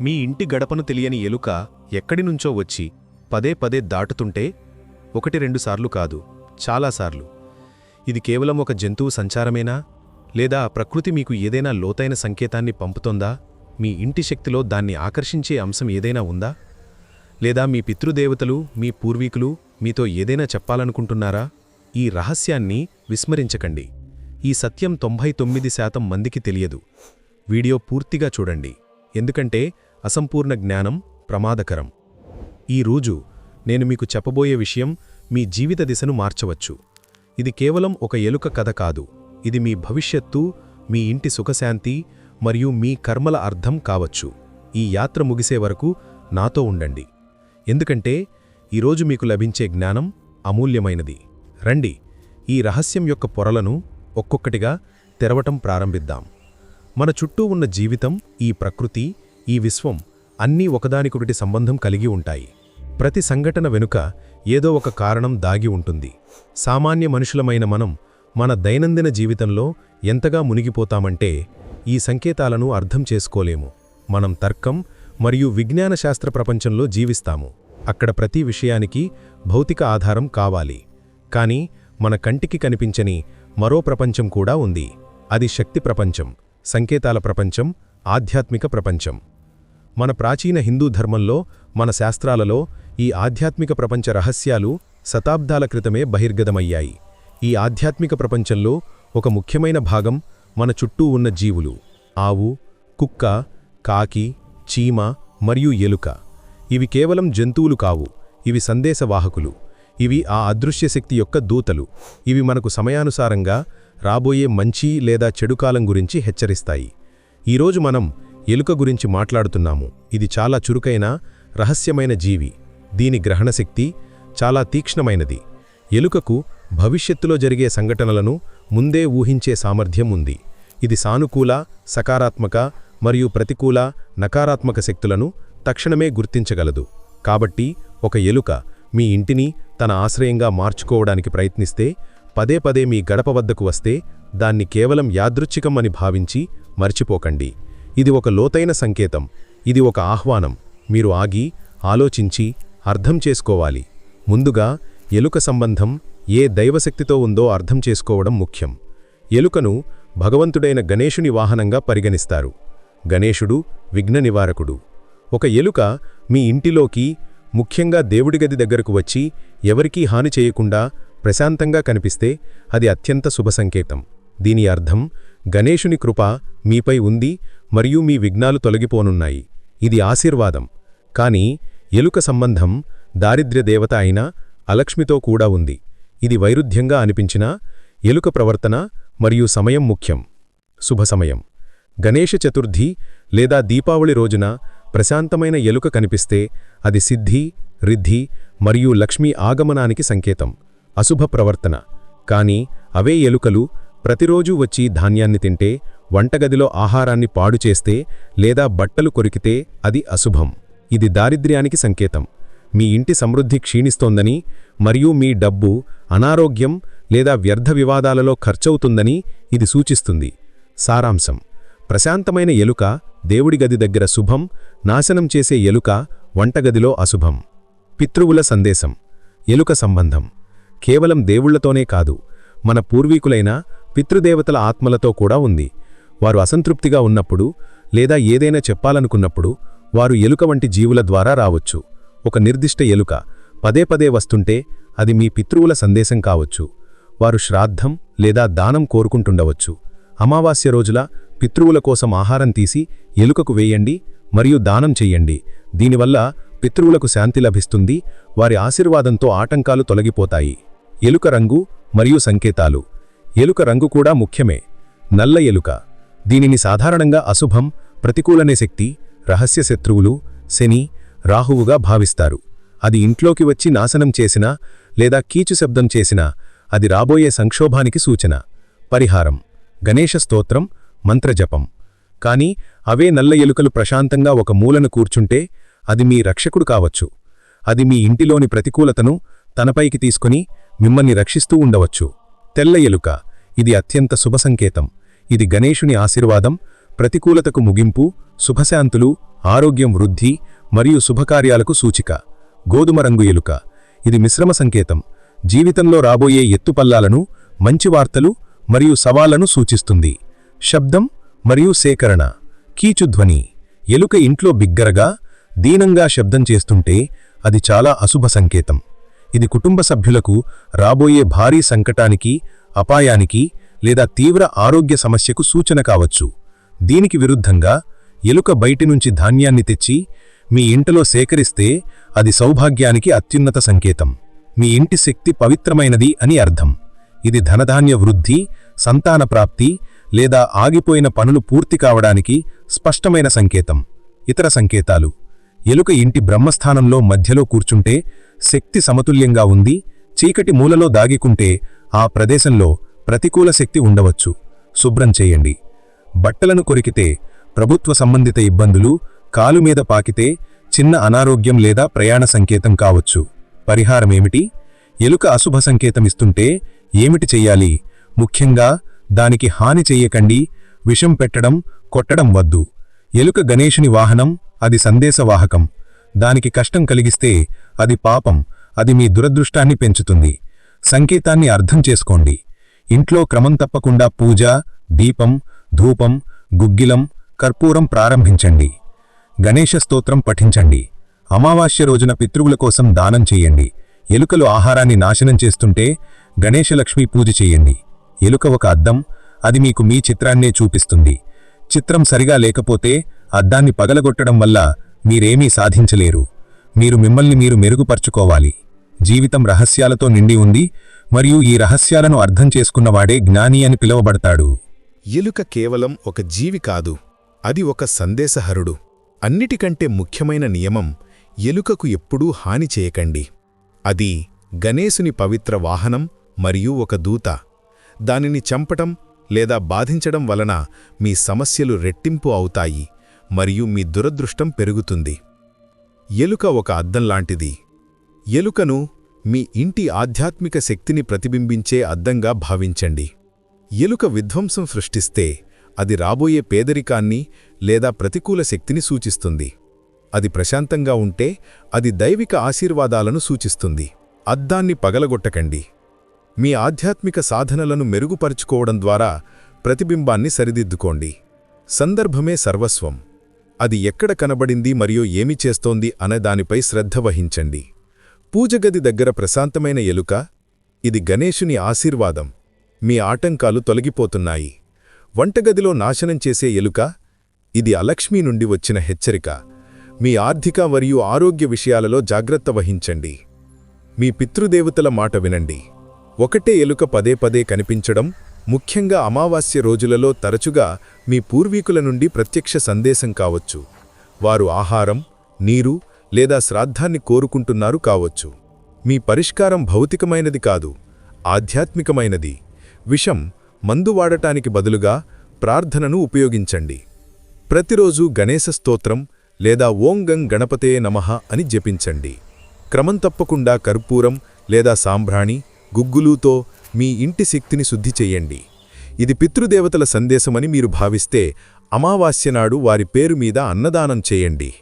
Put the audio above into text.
మీ ఇంటి గడపను తెలియని ఎలుక ఎక్కడి నుంచో వచ్చి పదే పదే దాటుతుంటే ఒకటి రెండుసార్లు కాదు చాలాసార్లు ఇది కేవలం ఒక జంతువు సంచారమేనా? లేదా ప్రకృతి మీకు ఏదైనా లోతైన సంకేతాన్ని పంపుతోందా? మీ ఇంటి శక్తిలో దాన్ని ఆకర్షించే అంశం ఏదైనా ఉందా? లేదా మీ పితృదేవతలు మీ పూర్వీకులు మీతో ఏదైనా చెప్పాలనుకుంటున్నారా? ఈ రహస్యాన్ని విస్మరించకండి. ఈ సత్యం తొంభై తొమ్మిది శాతం మందికి తెలియదు. వీడియో పూర్తిగా చూడండి. ఎందుకంటే అసంపూర్ణ జ్ఞానం ప్రమాదకరం. ఈ రోజు నేను మీకు చెప్పబోయే విషయం మీ జీవిత దిశను మార్చవచ్చు. ఇది కేవలం ఒక ఎలుక కథ కాదు. ఇది మీ భవిష్యత్తు మీ ఇంటి సుఖశాంతి మరియు మీ కర్మల అర్థం కావచ్చు. ఈ యాత్ర ముగిసే వరకు నాతో ఉండండి. ఎందుకంటే ఈరోజు మీకు లభించే జ్ఞానం అమూల్యమైనది. రండి ఈ రహస్యం యొక్క పొరలను ఒక్కొక్కటిగా తెరవటం ప్రారంభిద్దాం. మన చుట్టూ ఉన్న జీవితం ఈ ప్రకృతి ఈ విశ్వం అన్నీ ఒకదానికొకటి సంబంధం కలిగి ఉంటాయి. ప్రతి సంఘటన వెనుక ఏదో ఒక కారణం దాగి ఉంటుంది. సామాన్య మనుషులమైన మనం మన దైనందిన జీవితంలో ఎంతగా మునిగిపోతామంటే ఈ సంకేతాలను అర్థం చేసుకోలేము. మనం తర్కం మరియు విజ్ఞాన శాస్త్ర ప్రపంచంలో జీవిస్తాము. అక్కడ ప్రతి విషయానికి భౌతిక ఆధారం కావాలి. కానీ మన కంటికి కనిపించని మరో ప్రపంచం కూడా ఉంది. అది శక్తి ప్రపంచం. సంకేతాల ప్రపంచం ఆధ్యాత్మిక ప్రపంచం. మన ప్రాచీన హిందూ ధర్మంలో మన శాస్త్రాలలో ఈ ఆధ్యాత్మిక ప్రపంచ రహస్యాలు శతాబ్దాల క్రితమే బహిర్గతమయ్యాయి. ఈ ఆధ్యాత్మిక ప్రపంచంలో ఒక ముఖ్యమైన భాగం మన చుట్టూ ఉన్న జీవులు. ఆవు కుక్క కాకి చీమ మరియు ఎలుక. ఇవి కేవలం జంతువులు కావు ఇవి సందేశవాహకులు. ఇవి ఆ అదృశ్య శక్తి యొక్క దూతలు. ఇవి మనకు సమయానుసారంగా రాబోయే మంచి లేదా చెడుకాలం గురించి హెచ్చరిస్తాయి. ఈరోజు మనం ఎలుక గురించి మాట్లాడుతున్నాము. ఇది చాలా చురుకైన రహస్యమైన జీవి. దీని గ్రహణశక్తి చాలా తీక్ష్ణమైనది. ఎలుకకు భవిష్యత్తులో జరిగే సంఘటనలను ముందే ఊహించే సామర్థ్యం ఉంది. ఇది సానుకూల సకారాత్మక మరియు ప్రతికూల నకారాత్మక శక్తులను తక్షణమే గుర్తించగలదు. కాబట్టి ఒక ఎలుక మీ ఇంటిని తన ఆశ్రయంగా మార్చుకోవడానికి ప్రయత్నిస్తే పదే పదే మీ గడప వద్దకు వస్తే దాన్ని కేవలం యాదృచ్ఛికం అని భావించి మర్చిపోకండి. ఇది ఒక లోతైన సంకేతం. ఇది ఒక ఆహ్వానం. మీరు ఆగి ఆలోచించి అర్థం చేసుకోవాలి. ముందుగా ఎలుక సంబంధం ఏ దైవశక్తితో ఉందో అర్థం చేసుకోవడం ముఖ్యం. ఎలుకను భగవంతుడైన గణేశుని వాహనంగా పరిగణిస్తారు. గణేశుడు విఘ్న నివారకుడు. ఒక ఎలుక మీ ఇంటిలోకి ముఖ్యంగా దేవుడి గది దగ్గరకు వచ్చి ఎవరికీ హాని చేయకుండా ప్రశాంతంగా కనిపిస్తే అది అత్యంత శుభ సంకేతం. దీని అర్థం గణేశుని కృప మీపై ఉంది మరియు మీ విఘ్నాలు తొలగిపోనున్నాయి. ఇది ఆశీర్వాదం. కానీ ఎలుక సంబంధం దారిద్ర్య దేవత అయిన అలక్ష్మితో కూడా ఉంది. ఇది వైరుధ్యంగా అనిపించినా ఎలుక ప్రవర్తన మరియు సమయం ముఖ్యం. శుభ సమయం. గణేష చతుర్థి లేదా దీపావళి రోజున ప్రశాంతమైన ఎలుక కనిపిస్తే అది సిద్ధి రిద్ధి మరియు లక్ష్మీ ఆగమనానికి సంకేతం. అశుభ ప్రవర్తన. కాని అవే ఎలుకలు ప్రతిరోజూ వచ్చి ధాన్యాన్ని తింటే వంటగదిలో ఆహారాన్ని పాడు చేస్తే లేదా బట్టలు కొరికితే అది అశుభం. ఇది దారిద్ర్యానికి సంకేతం. మీ ఇంటి సమృద్ధి క్షీణిస్తోందని మరియు మీ డబ్బు అనారోగ్యం లేదా వ్యర్థ వివాదాలలో ఖర్చవుతుందని ఇది సూచిస్తుంది. సారాంశం. ప్రశాంతమైన ఎలుక దేవుడి గది దగ్గర శుభం నాశనం చేసే ఎలుక వంటగదిలో అశుభం. పితృవుల సందేశం. ఎలుక సంబంధం. కేవలం దేవుళ్ళతోనే కాదు మన పూర్వీకులైన పితృదేవతల ఆత్మలతో కూడా ఉంది. వారు అసంతృప్తిగా ఉన్నప్పుడు లేదా ఏదైనా చెప్పాలనుకున్నప్పుడు వారు ఎలుక వంటి జీవుల ద్వారా రావచ్చు. ఒక నిర్దిష్ట ఎలుక పదే పదే వస్తుంటే అది మీ పితృవుల సందేశం కావచ్చు. వారు శ్రాద్ధం లేదా దానం కోరుకుంటుండవచ్చు. అమావాస్య రోజుల పితృవుల కోసం ఆహారం తీసి ఎలుకకు వేయండి మరియు దానం చెయ్యండి. దీనివల్ల పితృవులకు శాంతి లభిస్తుంది వారి ఆశీర్వాదంతో ఆటంకాలు తొలగిపోతాయి. ఎలుక రంగు మరియు సంకేతాలు. ఎలుక రంగు కూడా ముఖ్యమే. నల్ల ఎలుక. దీనిని సాధారణంగా అశుభం ప్రతికూలనే శక్తి రహస్య శత్రువులు శని రాహువుగా భావిస్తారు. అది ఇంట్లోకి వచ్చి నాశనం చేసినా లేదా కీచు శబ్దం చేసినా అది రాబోయే సంక్షోభానికి సూచన. పరిహారం. గణేశ స్తోత్రం మంత్రజపం. కాని అవే నల్ల ఎలుకలు ప్రశాంతంగా ఒక మూలను కూర్చుంటే అది మీ రక్షకుడు కావచ్చు. అది మీ ఇంటిలోని ప్రతికూలతను తనపైకి తీసుకుని మిమ్మల్ని రక్షిస్తూ ఉండవచ్చు. తెల్ల ఎలుక ఇది అత్యంత శుభ సంకేతం. ఇది గణేశుని ఆశీర్వాదం ప్రతికూలతకు ముగింపు శుభశాంతులు ఆరోగ్యం వృద్ధి మరియు శుభకార్యాలకు సూచిక. గోధుమ రంగు ఎలుక ఇది మిశ్రమ సంకేతం. జీవితంలో రాబోయే ఎత్తుపల్లాలను మంచి వార్తలు మరియు సవాళ్ళను సూచిస్తుంది. శబ్దం మరియు సేకరణ. కీచుధ్వని ఎలుక ఇంట్లో బిగ్గరగా దీనంగా శబ్దం చేస్తుంటే అది చాలా అశుభ సంకేతం. ఇది కుటుంబ సభ్యులకు రాబోయే భారీ సంకటానికి అపాయానికి లేదా తీవ్ర ఆరోగ్య సమస్యకు సూచన కావచ్చు. దీనికి విరుద్ధంగా ఎలుక బయటి నుంచి ధాన్యాన్ని తెచ్చి మీ ఇంటిలో సేకరిస్తే అది సౌభాగ్యానికి అత్యున్నత సంకేతం. మీ ఇంటి శక్తి పవిత్రమైనది అని అర్థం. ఇది ధనధాన్య వృద్ధి సంతాన ప్రాప్తి లేదా ఆగిపోయిన పనులు పూర్తి కావడానికి స్పష్టమైన సంకేతం. ఇతర సంకేతాలు. ఎలుక ఇంటి బ్రహ్మస్థానంలో మధ్యలో కూర్చుంటే శక్తి సమతుల్యంగా ఉంది చీకటి మూలలో దాగికుంటే ఆ ప్రదేశంలో ప్రతికూల శక్తి ఉండవచ్చు. శుభ్రం చేయండి. బట్టలను కొరికితే ప్రభుత్వ సంబంధిత ఇబ్బందులు కాలు మీద పాకితే చిన్న అనారోగ్యం లేదా ప్రయాణ సంకేతం కావచ్చు. పరిహారమేమిటి ఎలుక అశుభ సంకేతమిస్తుంటే ఏమిటి చెయ్యాలి ముఖ్యంగా దానికి హాని చెయ్యకండి విషం పెట్టడం కొట్టడం వద్దు. ఎలుక గణేశుని వాహనం అది సందేశవాహకం. దానికి కష్టం కలిగిస్తే అది పాపం అది మీ దురదృష్టాన్ని పెంచుతుంది. సంకేతాన్ని అర్థం చేసుకోండి. ఇంట్లో క్రమం తప్పకుండా పూజ దీపం ధూపం గుగ్గిలం కర్పూరం ప్రారంభించండి. గణేశ స్తోత్రం పఠించండి. అమావాస్య రోజున పితృవుల కోసం దానం చేయండి. ఎలుకలు ఆహారాన్ని నాశనం చేస్తుంటే గణేశలక్ష్మి పూజ చేయండి. ఎలుక ఒక అద్దం అది మీకు మీ చిత్రాన్నే చూపిస్తుంది. చిత్రం సరిగా లేకపోతే అద్దాన్ని పగలగొట్టడం వల్ల మీరేమీ సాధించలేరు. మీరు మిమ్మల్ని మీరు మెరుగుపర్చుకోవాలి. జీవితం రహస్యాలతో నిండి ఉంది మరియు ఈ రహస్యాలను అర్థం చేసుకున్నవాడే జ్ఞాని అని పిలువబడతాడు. ఎలుక కేవలం ఒక జీవి కాదు అది ఒక సందేశహరుడు. అన్నిటికంటే ముఖ్యమైన నియమం ఎలుకకు ఎప్పుడూ హాని చేయకండి. అది గణేశుని పవిత్ర వాహనం మరియు ఒక దూత. దానిని చంపటం లేదా బాధించడం వలన మీ సమస్యలు రెట్టింపు అవుతాయి. మరియు మీ దురదృష్టం పెరుగుతుంది. ఎలుక ఒక అద్దంలాంటిది ఎలుకను మీ ఇంటి ఆధ్యాత్మిక శక్తిని ప్రతిబింబించే అద్దంగా భావించండి. ఎలుక విధ్వంసం సృష్టిస్తే అది రాబోయే పేదరికాన్ని లేదా ప్రతికూల శక్తిని సూచిస్తుంది. అది ప్రశాంతంగా ఉంటే అది దైవిక ఆశీర్వాదాలను సూచిస్తుంది. అద్దాన్ని పగలగొట్టకండి. మీ ఆధ్యాత్మిక సాధనలను మెరుగుపరుచుకోవడం ద్వారా ప్రతిబింబాన్ని సరిదిద్దుకోండి. సందర్భమే సర్వస్వం. అది ఎక్కడ కనబడింది మరియు ఏమి చేస్తోంది అనే దానిపై శ్రద్ధ వహించండి. పూజగది దగ్గర ప్రశాంతమైన ఎలుక ఇది గణేశుని ఆశీర్వాదం. మీ ఆటంకాలు తొలగిపోతున్నాయి. వంటగదిలో నాశనం చేసే ఎలుక ఇది అలక్ష్మి నుండి వచ్చిన హెచ్చరిక. మీ ఆర్థిక మరియు ఆరోగ్య విషయాలలో జాగ్రత్త వహించండి. మీ పితృదేవతల మాట వినండి. ఒకటే ఎలుక పదే పదే కనిపించడం ముఖ్యంగా అమావాస్య రోజులలో తరచుగా మీ పూర్వీకుల నుండి ప్రత్యక్ష సందేశం కావచ్చు. వారు ఆహారం నీరు లేదా శ్రాద్ధాన్ని కోరుకుంటున్నారు కావచ్చు. మీ పరిష్కారం భౌతికమైనది కాదు ఆధ్యాత్మికమైనది. విషం మందు వాడటానికి బదులుగా ప్రార్థనను ఉపయోగించండి. ప్రతిరోజు గణేశ స్తోత్రం లేదా ఓంగం గణపతే నమః అని జపించండి. క్రమం తప్పకుండా కర్పూరం లేదా సాంబ్రాణి గుగ్గులూతో మీ ఇంటి శక్తిని శుద్ధి చెయ్యండి ఇది పితృదేవతల సందేశమని మీరు భావిస్తే అమావాస్య నాడు వారి పేరు మీద అన్నదానం చేయండి.